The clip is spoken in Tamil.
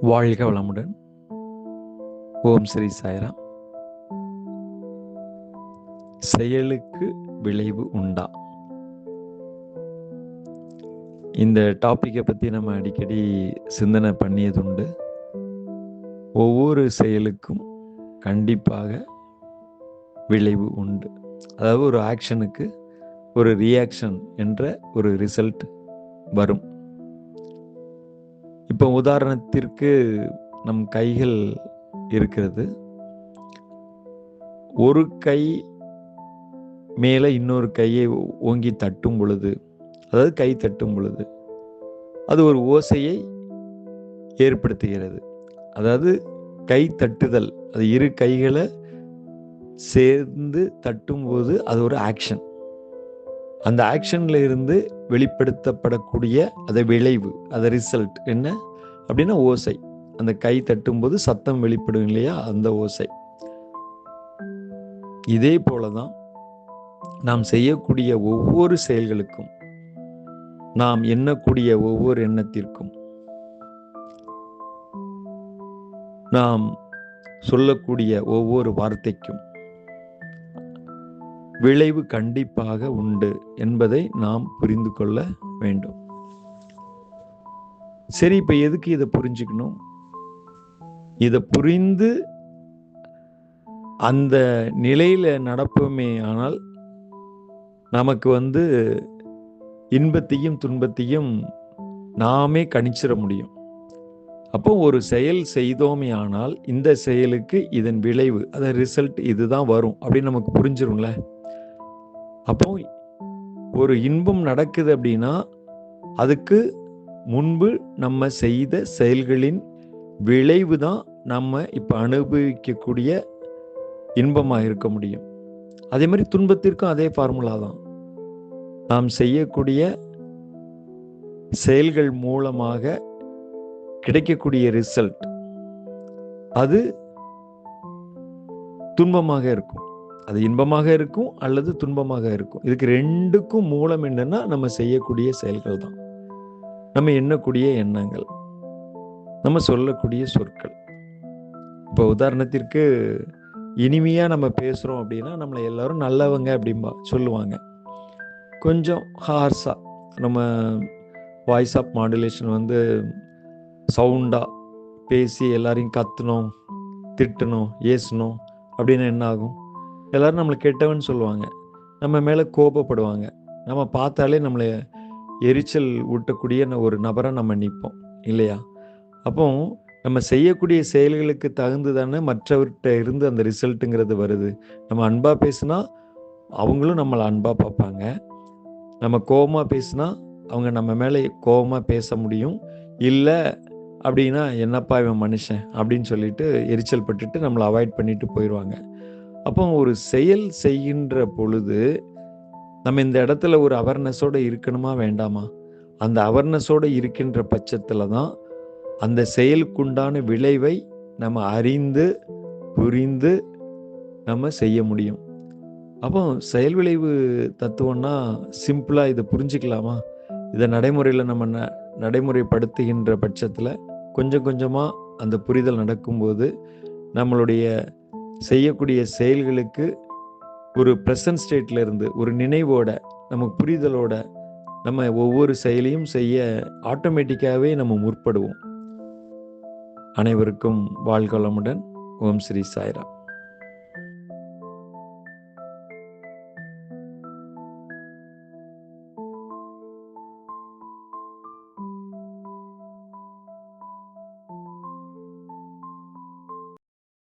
வாழ்க வளமுடன். ஓம் ஸ்ரீ சாய்ராம். செயலுக்கு விளைவு உண்டா? இந்த டாப்பிக்கை பற்றி நம்ம அடிக்கடி சிந்தனை பண்ணியதுண்டு. ஒவ்வொரு செயலுக்கும் கண்டிப்பாக விளைவு உண்டு. அதாவது ஒரு ஆக்ஷனுக்கு ஒரு ரியாக்ஷன் என்ற ஒரு ரிசல்ட் வரும். இப்போ உதாரணத்திற்கு நம் கைகள் இருக்கிறது. ஒரு கை மேலே இன்னொரு கையை ஓங்கி தட்டும் பொழுது அதாவது கை தட்டும் பொழுது அது ஒரு ஓசையை ஏற்படுத்துகிறது. அதாவது கை தட்டுதல் அது இரு கைகளை சேர்ந்து தட்டும்போது அது ஒரு ஆக்ஷன். அந்த ஆக்ஷன்ல இருந்து வெளிப்படுத்தப்படக்கூடிய அதை விளைவு அதை ரிசல்ட் என்ன? அப்படின்னா ஓசை. அந்த கை தட்டும்போது சத்தம் வெளிப்படும் இல்லையா? அந்த ஓசை. இதே போலதான் நாம் செய்யக்கூடிய ஒவ்வொரு செயல்களுக்கும் நாம் எண்ணக்கூடிய ஒவ்வொரு எண்ணத்திற்கும் நாம் சொல்லக்கூடிய ஒவ்வொரு வார்த்தைக்கும் விளைவு கண்டிப்பாக உண்டு என்பதை நாம் புரிந்து கொள்ள வேண்டும். சரி இப்ப எதுக்கு இதை புரிஞ்சுக்கணும்? இதை புரிந்து அந்த நிலையில நடப்போமே ஆனால் நமக்கு வந்து இன்பத்தையும் துன்பத்தையும் நாமே கணிச்சிட முடியும். அப்போ ஒரு செயல் செய்தோமே ஆனால் இந்த செயலுக்கு இதன் விளைவு அதன் ரிசல்ட் இதுதான் வரும் அப்படின்னு நமக்கு புரிஞ்சிருங்களேன் ஒரு இன்பம் நடக்குது அப்படின்னா அதுக்கு முன்பு நம்ம செய்த செயல்களின் விளைவு தான் நம்ம இப்போ அனுபவிக்கக்கூடிய இன்பமாக இருக்க முடியும். அதே மாதிரி துன்பத்திற்கும் அதே ஃபார்முலா தான். நாம் செய்யக்கூடிய செயல்கள் மூலமாக கிடைக்கக்கூடிய ரிசல்ட் அது துன்பமாக இருக்கும். அது இன்பமாக இருக்கும் அல்லது துன்பமாக இருக்கும். இதுக்கு ரெண்டுக்கும் மூலம் என்னன்னா நம்ம செய்யக்கூடிய செயல்கள் தான். நம்ம எண்ணக்கூடிய எண்ணங்கள். நம்ம சொல்லக்கூடிய சொற்கள். இப்போ உதாரணத்திற்கு இனிமையாக நம்ம பேசுகிறோம் அப்படின்னா நம்மளை எல்லாரும் நல்லவங்க அப்படிம்பா சொல்லுவாங்க. கொஞ்சம் ஹார்ஸாக நம்ம வாய்ஸ் ஆஃப் மாடுலேஷன் வந்து சவுண்டாக பேசி எல்லாரையும் கத்தணும் திட்டணும் ஏசணும் அப்படின்னா என்ன ஆகும்? எல்லாரும் நம்மளை கெட்டவன் சொல்லுவாங்க. நம்ம மேலே கோபப்படுவாங்க. நம்ம பார்த்தாலே நம்மளை எரிச்சல் ஊட்டக்கூடிய ஒரு நபரை நம்ம நிற்போம். இல்லையா? அப்போ நம்ம செய்யக்கூடிய செயல்களுக்கு தகுந்து தானே மற்றவர்கிட்ட இருந்து அந்த ரிசல்ட்டுங்கிறது வருது. நம்ம அன்பாக பேசுனா அவங்களும் நம்மளை அன்பாக பார்ப்பாங்க. நம்ம கோபமாக பேசுனா அவங்க நம்ம மேலே கோபமாக பேச முடியும். இல்லை அப்படின்னா என்னப்பா இவன் மனுஷன் அப்படின்னு சொல்லிட்டு எரிச்சல் பட்டுட்டு நம்மளை அவாய்ட் பண்ணிட்டு போயிடுவாங்க அப்போ ஒரு செயல் செய்கின்ற பொழுது நம்ம இந்த இடத்துல ஒரு அவர்னஸோடு இருக்கணுமா வேண்டாமா? அந்த அவர்னஸோடு இருக்கின்ற பட்சத்தில் தான் அந்த செயலுக்குண்டான விளைவை நம்ம அறிந்து புரிந்து நம்ம செய்ய முடியும். அப்போ செயல் விளைவு தத்துவம்னா சிம்பிளாக இதை புரிஞ்சுக்கலாமா? இதை நடைமுறையில் நம்ம ந நடைமுறைப்படுத்துகின்ற பட்சத்தில் கொஞ்சம் கொஞ்சமாக அந்த புரிதல் நடக்கும்போது நம்மளுடைய செய்யக்கூடிய செயல்களுக்கு ஒரு ப்ரெசன்ட் ஸ்டேட்ல இருந்து ஒரு நினைவோட நம்ம புரிதலோட நம்ம ஒவ்வொரு செயலையும் செய்ய ஆட்டோமேட்டிக்காகவே நம்ம முற்படுவோம். அனைவருக்கும் வாழ்கலமுடன் ஓம் ஸ்ரீ சாய்ராம்.